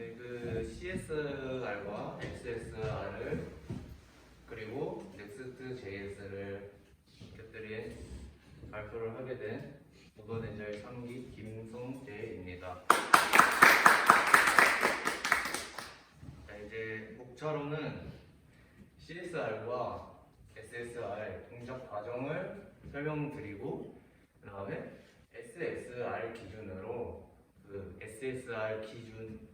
네, 그 CSR과 XSR을 그리고 Next.js를 곁들인 발표를 하게 된 모더네저의 3기 김성재입니다. 자, 이제 목차로는 CSR과 SSR 동작 과정을 설명드리고 그 다음에 SSR 기준으로 그 SSR 기준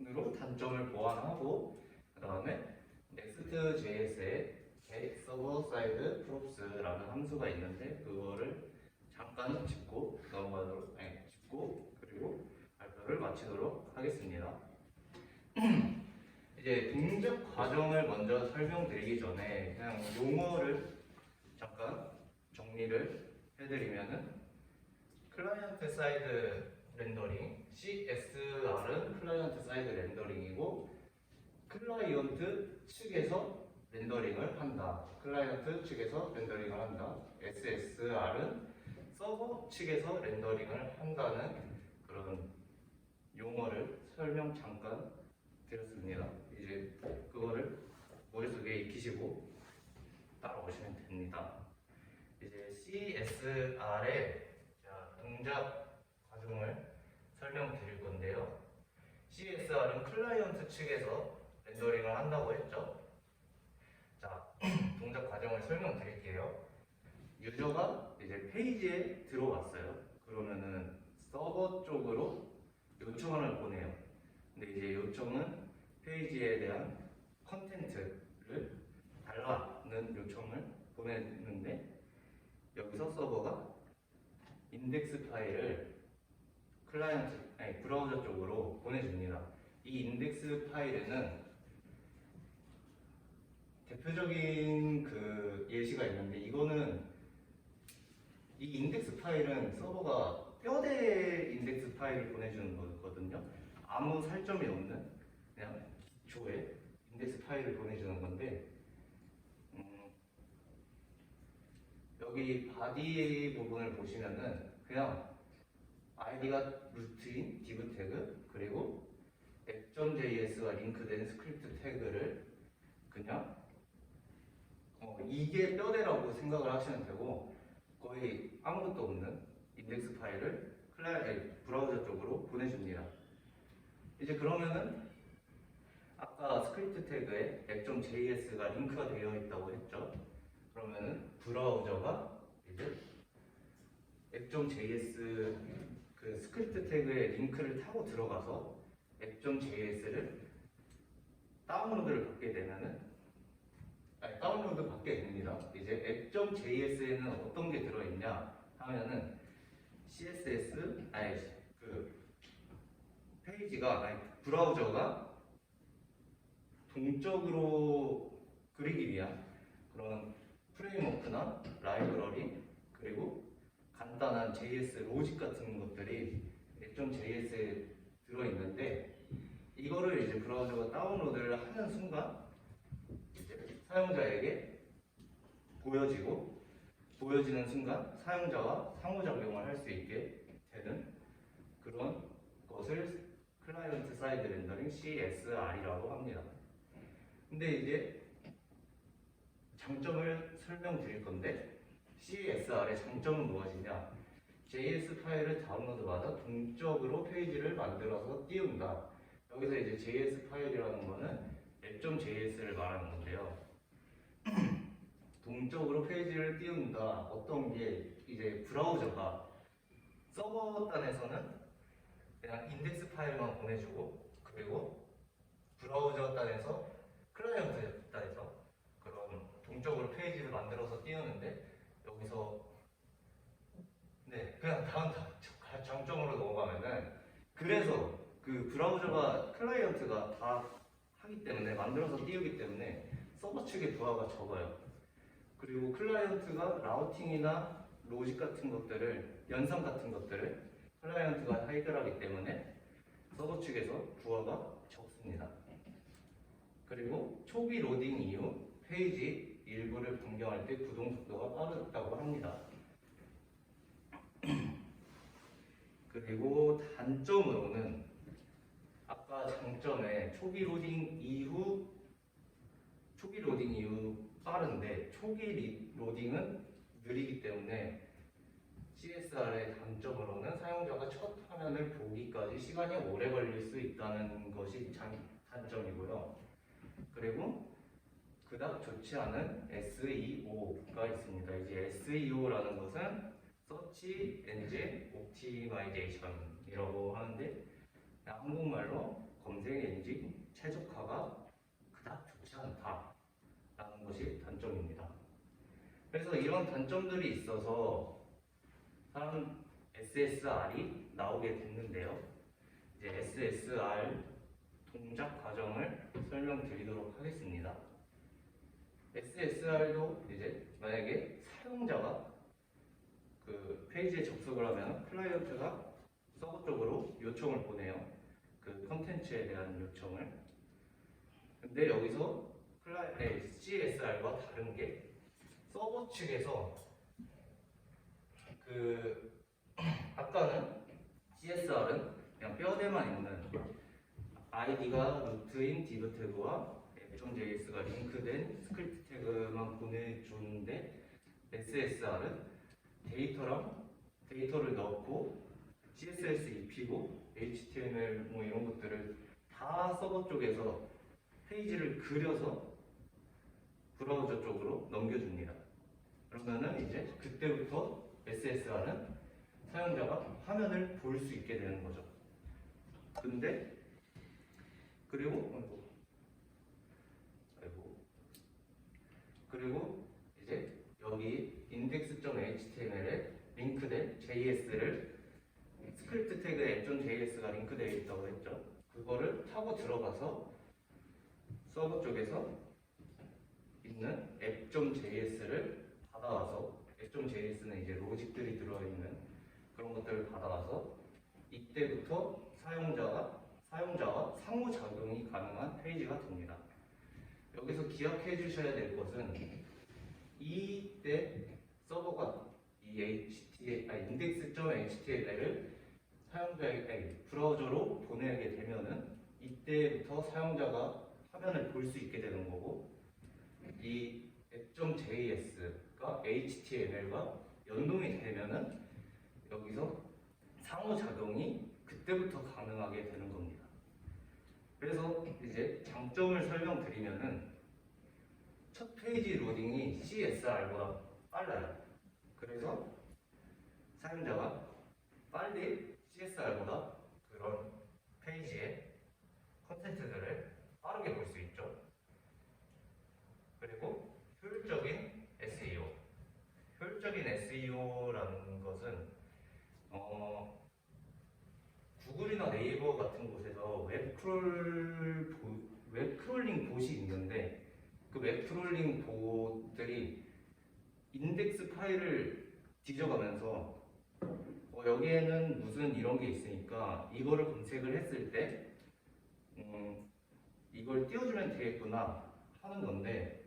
으로 단점을 보완하고 그 다음에 Next.js에 get server side props라는 함수가 있는데 그거를 잠깐 짚고 넘어가도록 아니, 짚고 그리고 발표를 마치도록 하겠습니다. 이제 동작 과정을 먼저 설명드리기 전에 그냥 용어를 잠깐 정리를 해드리면은 클라이언트 사이드 렌더링 CSR은 클라이언트 사이드 렌더링이고 클라이언트 측에서 렌더링을 한다. 클라이언트 측에서 렌더링을 한다. SSR은 서버 측에서 렌더링을 한다는 그런 용어를 설명 잠깐 드렸습니다. 이제 그거를 머릿속에 익히시고 따라오시면 됩니다. 이제 CSR의 동작 과정을 설명드릴 건데요. CSR은 클라이언트 측에서 렌더링을 한다고 했죠. 자, 동작 과정을 설명드릴게요. 유저가 이제 페이지에 들어왔어요. 그러면은 서버 쪽으로 요청을 보내요. 근데 이제 요청은 페이지에 대한 컨텐츠를 달라는 요청을 보냈는데 여기서 서버가 인덱스 파일을 클라이언트 아니 브라우저 쪽으로 보내줍니다. 이 인덱스 파일에는 대표적인 그 예시가 있는데 이거는 이 인덱스 파일은 서버가 뼈대 인덱스 파일을 보내주는 거거든요. 아무 살점이 없는 그냥 기초의 인덱스 파일을 보내주는 건데 음, 여기 바디 부분을 보시면은 그냥 아이디가 루트인 div 태그 그리고 app.js가 링크된 스크립트 태그를 그냥 어, 이게 뼈대라고 생각을 하시면 되고 거의 아무것도 없는 인덱스 파일을 클라이언트 브라우저 쪽으로 보내줍니다. 이제 그러면은 아까 스크립트 태그에 app.js가 링크가 되어 있다고 했죠. 그러면은 브라우저가 이제 app.js 그 스크립트 태그에 링크를 타고 들어가서 app.js를 다운로드를 받게 되면은 아니, 다운로드 받게 됩니다. 이제 app.js에는 어떤 게 들어있냐 하면은 CSS 아니 그 페이지가 아니 브라우저가 동적으로 그리기 위한 그런 프레임워크나 라이브러리 그리고 간단한 JS 로직 같은 것들이 app.js에 들어있는데 이거를 이제 브라우저가 다운로드를 하는 순간 사용자에게 보여지고 보여지는 순간 사용자와 상호작용을 할 수 있게 되는 그런 것을 클라이언트 사이드 렌더링 CSR이라고 합니다. 근데 이제 장점을 설명드릴 건데 CSR의 장점은 무엇이냐? JS 파일을 다운로드받아 동적으로 페이지를 만들어서 띄운다. 여기서 이제 JS 파일이라는 거는 app.js를 말하는 건데요. 동적으로 페이지를 띄운다. 어떤 게 이제 브라우저가 서버 단에서는 그냥 인덱스 파일만 보내주고 그리고 브라우저 단에서 클라이언트 단에서 그런 동적으로 페이지를 만들어서 띄우는데 여기서 네 그냥 다음 다- 장점으로 넘어가면은 그래서 그 브라우저가 클라이언트가 다 하기 때문에 만들어서 띄우기 때문에 서버 측의 부하가 적어요. 그리고 클라이언트가 라우팅이나 로직 같은 것들을 연산 같은 것들을 클라이언트가 해결하기 때문에 서버 측에서 부하가 적습니다. 그리고 초기 로딩 이후 페이지 일부를 변경할 때 구동 속도가 빠르다고 합니다. 그리고 단점으로는 장 장점에 초기 로딩 이후 초기 로딩 이후 빠른데 초기 리- 로딩은 느리기 때문에 CSR의 단점으로는 사용자가 첫 화면을 보기까지 시간이 오래 걸릴 수 있다는 것이 장, 단점이고요. 그리고 그닥 좋지 않은 SEO가 있습니다. 이제 SEO라는 것은 Search Engine Optimization이라고 하는데 한국말로 검색 엔진 최적화가 그닥 좋지 않다라는 것이 단점입니다. 그래서 이런 단점들이 있어서 사람 SSR이 나오게 됐는데요. 이제 SSR 동작 과정을 설명드리도록 하겠습니다. SSR도 이제 만약에 사용자가 그 페이지에 접속을 하면 클라이언트가 서버 쪽으로 요청을 보내요. 그 컨텐츠에 대한 요청을. 근데 여기서 클라이 네, CSR과 다른 게 서버 측에서 그 아까는 CSR은 그냥 뼈대만 있는 아이디가 루트인 div 태그와 앱.js가 링크된 스크립트 태그만 보내주는데 SSR은 데이터랑 데이터를 넣고 CSS 입히고 HTML 뭐 이런 것들을 다 서버 쪽에서 페이지를 그려서 브라우저 쪽으로 넘겨줍니다. 그러면은 이제 그때부터 SSR은 사용자가 화면을 볼 수 있게 되는 거죠. 근데 그리고 아이고. 그리고 이제 여기 index.html에 링크된 JS를 스크립트 태그에 앱.js가 링크되어 있다고 했죠. 그거를 타고 들어가서 서버 쪽에서 있는 앱.js를 받아와서 앱.js는 이제 로직들이 들어있는 그런 것들을 받아와서 이때부터 사용자가 사용자와 상호작용이 가능한 페이지가 됩니다. 여기서 기억해 주셔야 될 것은 이때 서버가 이 HTML, 아니, index.html을 사용자에게 브라우저로 보내게 되면은 이때부터 사용자가 화면을 볼 수 있게 되는 거고 이 앱.js가 HTML과 연동이 되면은 여기서 상호작용이 그때부터 가능하게 되는 겁니다. 그래서 이제 장점을 설명드리면은 첫 페이지 로딩이 CSR보다 빨라요. 그래서 사용자가 빨리 CSR보다 그런 페이지의 컨텐츠들을 빠르게 볼 수 있죠. 그리고 효율적인 SEO. 효율적인 SEO라는 것은 어, 구글이나 네이버 같은 곳에서 웹크롤 보- 웹크롤링 봇이 있는데 그 웹크롤링 봇들이 인덱스 파일을 뒤져가면서 어, 여기에는 무슨 이런 게 있으니까 이거를 검색을 했을 때 음, 이걸 띄워주면 되겠구나 하는 건데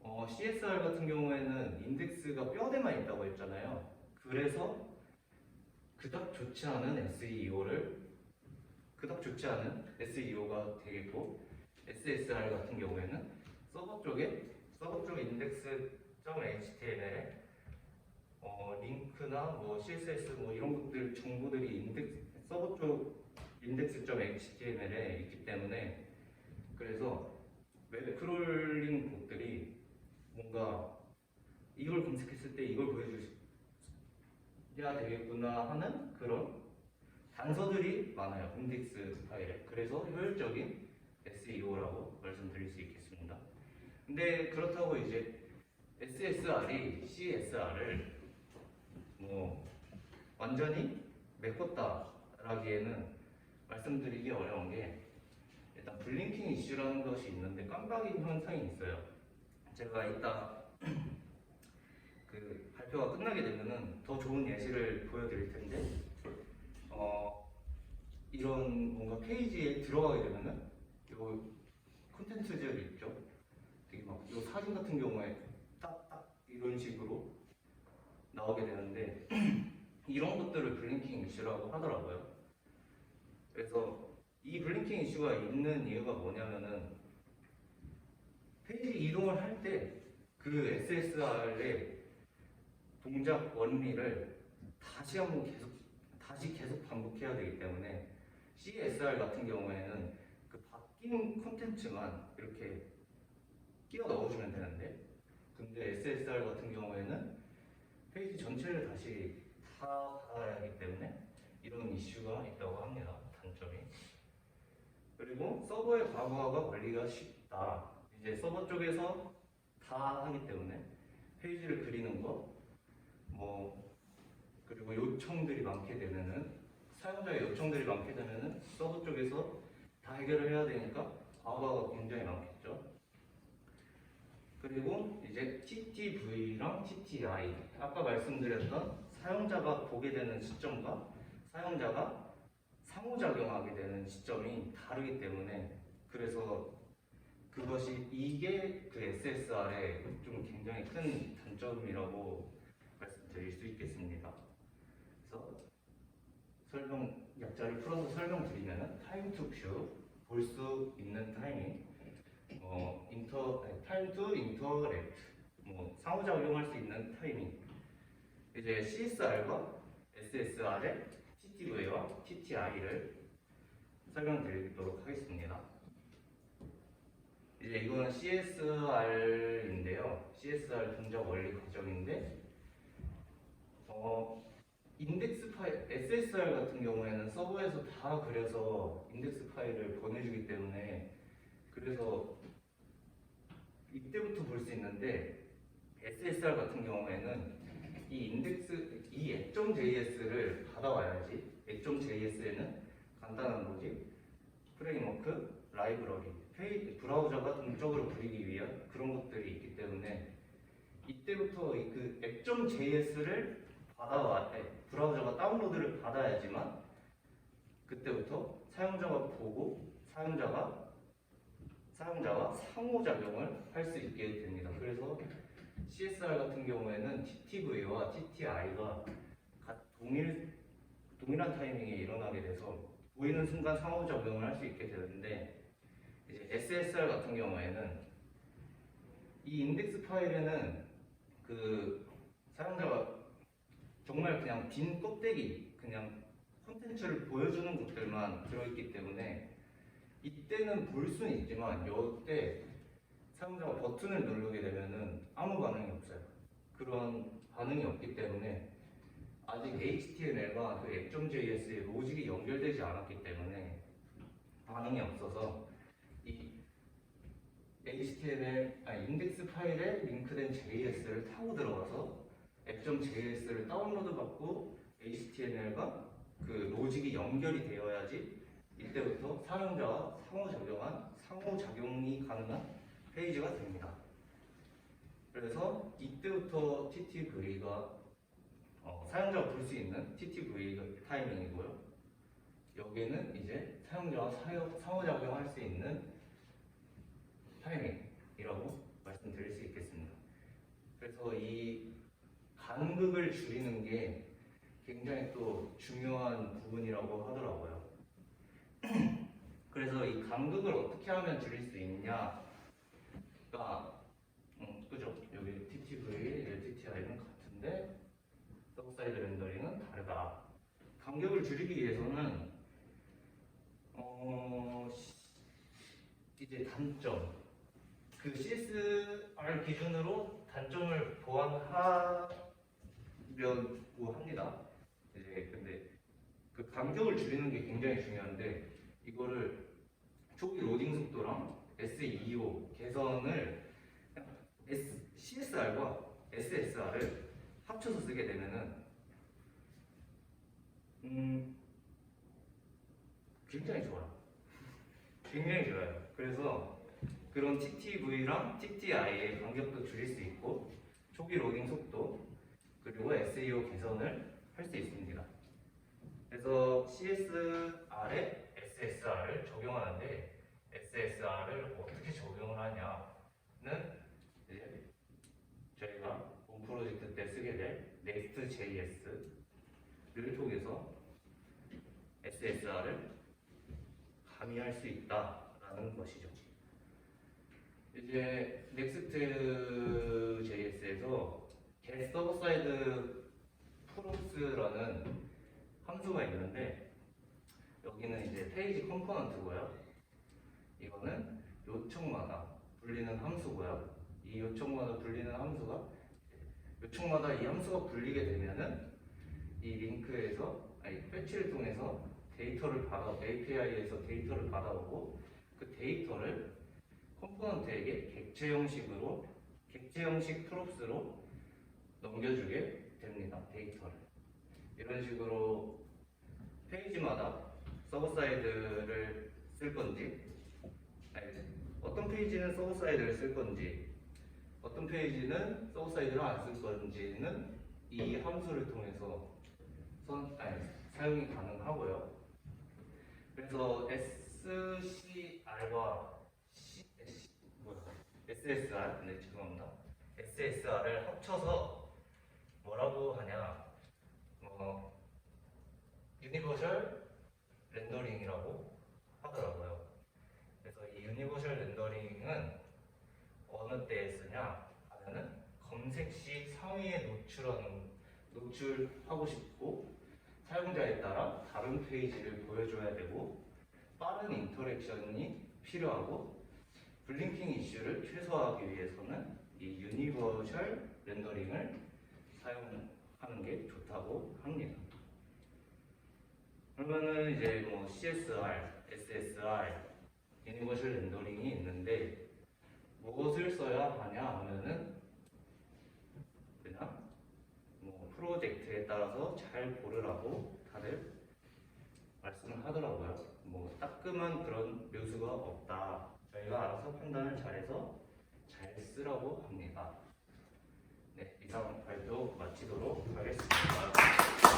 어, CSR 같은 경우에는 인덱스가 뼈대만 있다고 했잖아요. 그래서 그닥 좋지 않은 SEO를 그닥 좋지 않은 SEO가 되겠고 SSR 같은 경우에는 서버 쪽에 서버 쪽 index.html에 어, 링크나 뭐 CSS 뭐 이런 것들 정보들이 인덱스 서버 쪽 index.html에 있기 때문에 그래서 웹 크롤링 봇들이 뭔가 이걸 검색했을 때 이걸 보여주셔야 되겠구나 하는 그런 단서들이 많아요 인덱스 파일에. 그래서 효율적인 SEO라고 말씀드릴 수 있겠습니다. 근데 그렇다고 이제 SSR이 CSR을 뭐 완전히 메꿨다라기에는 말씀드리기 어려운 게 일단 블링킹 이슈라는 것이 있는데 깜빡임 현상이 있어요. 제가 이따 그 발표가 끝나게 되면은 더 좋은 예시를 보여드릴 텐데 어 이런 뭔가 페이지에 들어가게 되면은 요 콘텐츠들 있죠. 되게 막요 사진 같은 경우에 딱딱 이런 식으로 나오게 되는데 이런 것들을 블링킹 이슈라고 하더라고요. 그래서 이 블링킹 이슈가 있는 이유가 뭐냐면은 페이지 이동을 할 때 그 SSR의 동작 원리를 다시 한번 계속 다시 계속 반복해야 되기 때문에 CSR 같은 경우에는 그 바뀐 콘텐츠만 이렇게 끼워 넣어주면 되는데 근데 SSR 같은 경우에는 페이지 전체를 다시 다 받아야 하기 때문에 이런 이슈가 있다고 합니다. 단점이. 그리고 서버의 과부하가 관리가 쉽다. 이제 서버 쪽에서 다 하기 때문에 페이지를 그리는 거, 뭐 그리고 요청들이 많게 되면은 사용자의 요청들이 많게 되면은 서버 쪽에서 다 해결을 해야 되니까 과부하가 굉장히 많겠죠. 그리고 이제 TTV랑 TTI 아까 말씀드렸던 사용자가 보게 되는 시점과 사용자가 상호작용하게 되는 시점이 다르기 때문에 그래서 그것이 이게 그 SSR의 좀 굉장히 큰 단점이라고 말씀드릴 수 있겠습니다. 그래서 설명 약자를 풀어서 설명드리면 타임 투 뷰 볼 수 있는 타이밍 어, 타임 투 인터랙트, 뭐 상호작용할 수 있는 타이밍. 이제 CSR과 SSR의 TTV와 TTI를 설명드리도록 하겠습니다. 이제 이거는 CSR인데요. CSR 동작 원리 과정인데, 어, 인덱스 파일, SSR 같은 경우에는 서버에서 다 그려서 인덱스 파일을 보내주기 때문에 그래서 이때부터 볼 수 있는데 SSR 같은 경우에는 이 인덱스 이 앱.js를 받아와야지 앱.js에는 간단한 로직, 프레임워크, 라이브러리, 페이, 브라우저가 동적으로 그리기 위한 그런 것들이 있기 때문에 이때부터 이그 앱.js를 받아와 네, 브라우저가 다운로드를 받아야지만 그때부터 사용자가 보고 사용자가 사용자와 상호작용을 할 수 있게 됩니다. 그래서 CSR 같은 경우에는 TTV와 TTI가 동일 동일한 타이밍에 일어나게 돼서 보이는 순간 상호작용을 할 수 있게 되는데 이제 SSR 같은 경우에는 이 인덱스 파일에는 그 사용자가 정말 그냥 빈 껍데기 그냥 콘텐츠를 보여주는 것들만 들어있기 때문에 이때는 볼 수는 있지만 이때 사용자가 버튼을 누르게 되면은 아무 반응이 없어요. 그런 반응이 없기 때문에 아직 HTML과 그 앱.js의 로직이 연결되지 않았기 때문에 반응이 없어서 이 HTML 아니 인덱스 파일에 링크된 JS를 타고 들어가서 앱.js를 다운로드 받고 HTML과 그 로직이 연결이 되어야지 이때부터 사용자와 상호작용한 상호작용이 가능한 페이지가 됩니다. 그래서 이때부터 TTV가 어, 사용자가 볼 수 있는 TTV 타이밍이고요. 여기는 이제 사용자와 사용, 상호작용할 수 있는 타이밍이라고 말씀드릴 수 있겠습니다. 그래서 이 간극을 줄이는 게 굉장히 또 중요한 부분이라고 하더라고요. 그래서 이 간극을 어떻게 하면 줄일 수 있냐가 음, 그죠? 여기 TTV, LTTI는 같은데 서브 사이드 렌더링은 다르다. 간격을 줄이기 위해서는 어, 시- 이제 단점 그 CSR 기준으로 단점을 보완하려고 합니다. 이제 근데 그 간격을 줄이는 게 굉장히 중요한데 이거를 초기 로딩 속도랑 SEO 개선을 CSR과 SSR을 합쳐서 쓰게 되면은 음 굉장히 좋아요. 굉장히 좋아요. 그래서 그런 TTV랑 TTI의 간격도 줄일 수 있고 초기 로딩 속도 그리고 SEO 개선을 할 수 있습니다. 그래서 CSR에 SSR을 적용하는데 SSR을 어떻게 적용을 하냐는 저희가 본 프로젝트 때 쓰게 될 Next.js를 통해서 SSR을 정의할 수 있다라는 것이죠. 이제 넥스트 JS에서 get 서버 사이드 프로스라는 함수가 있는데 여기는 이제 페이지 컴포넌트고요. 이거는 요청마다 불리는 함수고요. 이 요청마다 불리는 함수가 요청마다 이 함수가 불리게 되면은 이 링크에서 아니 패치를 통해서 데이터를 받아 API에서 데이터를 받아오고 그 데이터를 컴포넌트에게 객체 형식으로 객체 형식 프롭스로 넘겨주게 됩니다. 데이터를 이런 식으로 페이지마다 서버 사이드를 쓸 건지 아니, 어떤 페이지는 서버 사이드를 쓸 건지 어떤 페이지는 서버 사이드를 안 쓸 건지는 이 함수를 통해서 선, 아니, 사용이 가능하고요. 그래서 SCR과 C, SSR, 네 죄송합니다. SSR을 합쳐서 뭐라고 하냐? 어, 유니버셜 렌더링이라고 하더라고요. 그래서 이 유니버셜 렌더링은 어느 때에 쓰냐 하면은 검색 시 상위에 노출하는 노출하고 싶고 사용자에 따라 다른 페이지를 보여줘야 되고 빠른 인터랙션이 필요하고 블링킹 이슈를 최소화하기 위해서는 이 유니버셜 렌더링을 사용하는 게 좋다고 합니다. 그러면은 이제 뭐 CSR, SSR, 유니버셜 렌더링이 있는데 무엇을 써야 하냐 하면은 그냥 뭐 프로젝트에 따라서 잘 고르라고 다들 말씀을 하더라고요. 뭐 따끔한 그런 묘수가 없다. 저희가 알아서 판단을 잘해서 잘 쓰라고 합니다. 네, 이상 발표 마치도록 하겠습니다.